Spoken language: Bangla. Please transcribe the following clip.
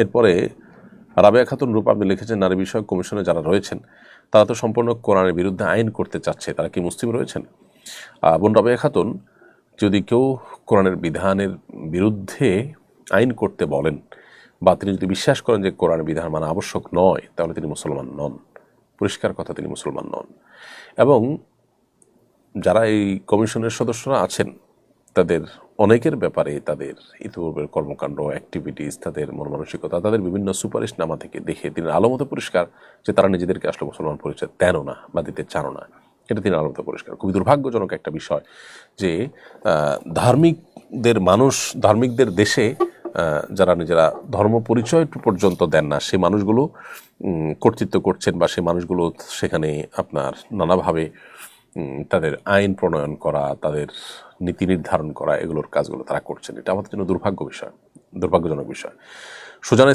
এরপরে রাবেয়া খাতুন, রূপ আপনি লিখেছেন, নারী বিষয়ক কমিশনে যারা রয়েছেন, তারা তো সম্পূর্ণ কোরআনের বিরুদ্ধে আইন করতে চাচ্ছে। তারা কি মুসলিম রয়েছেন? বোন রাবেয়া খাতুন, যদি কেউ কোরআনের বিধানের বিরুদ্ধে আইন করতে বলেন বা তিনি যদি বিশ্বাস করেন যে কোরআনের বিধান মানা আবশ্যক নয়, তাহলে তিনি মুসলমান নন। পরিষ্কার কথা, তিনি মুসলমান নন। এবং যারা এই কমিশনের সদস্যরা আছেন, তাদের অনেকের ব্যাপারে তাদের ইতিপূর্বের কর্মকাণ্ড অ্যাক্টিভিটিস তাদের মন মানসিকতা তাদের বিভিন্ন সুপারিশ নামা থেকে দেখে তিনি আলোমতো পরিষ্কার যে তারা নিজেদেরকে আসলে মুসলমান পরিচয় দেনও না বা দিতে চানও না। এটা তিনি আলোমতো পরিষ্কার। খুবই দুর্ভাগ্যজনক একটা বিষয় যে ধার্মিকদের মানুষ, ধার্মিকদের দেশে যারা নিজেরা ধর্ম পরিচয় পর্যন্ত দেন না সেই মানুষগুলো কর্তৃত্ব করছেন বা সেই মানুষগুলো সেখানে আপনার নানাভাবে তাদের আইন প্রণয়ন করা, তাদের নীতি নির্ধারণ করা এগুলোর কাজগুলো তারা করছেন। এটা আমাদের জন্য দুর্ভাগ্য বিষয়, দুর্ভাগ্যজনক বিষয়। সুজান